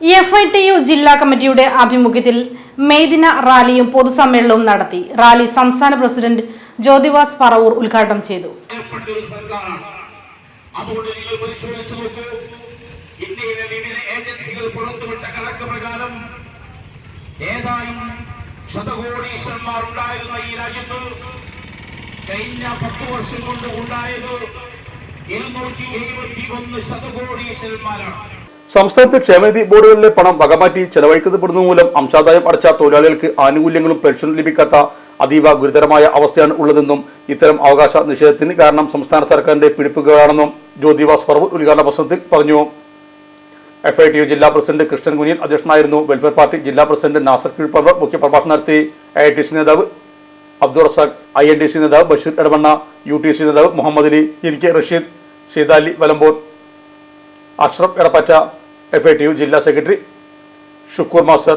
F I T U ജില്ലാ കമ്മിറ്റിയുടെ ആഭിമുഖ്യത്തിൽ മെയ്ദിന റാലിയും പൊതുസമ്മേളനവും നടത്തി. റാലി സംസ്ഥാന പ്രസിഡന്റ് ജ്യോതിവാസ് പറവൂർ ഉദ്ഘാടനം ചെയ്തു. അതുകൊണ്ട് ഇന്ത്യയിലെ വിവിധ ഏജൻസികൾ പുറത്തുവിട്ട ഈ രാജ്യത്ത് കഴിഞ്ഞ പത്ത് വർഷം കൊണ്ട് ഉണ്ടായത് ഇരുന്നൂറ്റി എഴുപത്തി ഒന്ന് ശതകോടീശ്വരന്മാരാണ്. സംസ്ഥാനത്ത് ക്ഷേമനിധി ബോർഡുകളിലെ പണം വകമാറ്റി ചെലവഴിക്കപ്പെടുന്നത് മൂലം അംശാദായം അടച്ച തൊഴിലാളികൾക്ക് ആനുകൂല്യങ്ങളും പെൻഷനും ലഭിക്കാത്ത അതീവ ഗുരുതരമായ അവസ്ഥയാണ് ഉള്ളതെന്നും ഇത്തരം അവകാശ നിഷേധത്തിന് കാരണം സംസ്ഥാന സർക്കാരിന്റെ പിടിപ്പുകളാണെന്നും ജ്യോതിവാസ് പറവൂർ ഉദ്ഘാടന പ്രസംഗത്തിൽ പറഞ്ഞു. എഫ് ഐ ടി യു ജില്ലാ പ്രസിഡന്റ് കൃഷ്ണൻ കുനിയൻ അധ്യക്ഷനായിരുന്നു. വെൽഫെയർ പാർട്ടി ജില്ലാ പ്രസിഡന്റ് നാസർ കീഴ്പ്പറമ്പ് മുഖ്യപ്രഭാഷണം നടത്തി. എ ഐ ടി സി നേതാവ് Abdul Razak I N T C നേതാവ് Basheer Edavanna U T C നേതാവ് Muhammad Ali N K Rasheed Seethali Valamboor Ashraf Edappatta F I T U ജില്ലാ secretary Shukkur master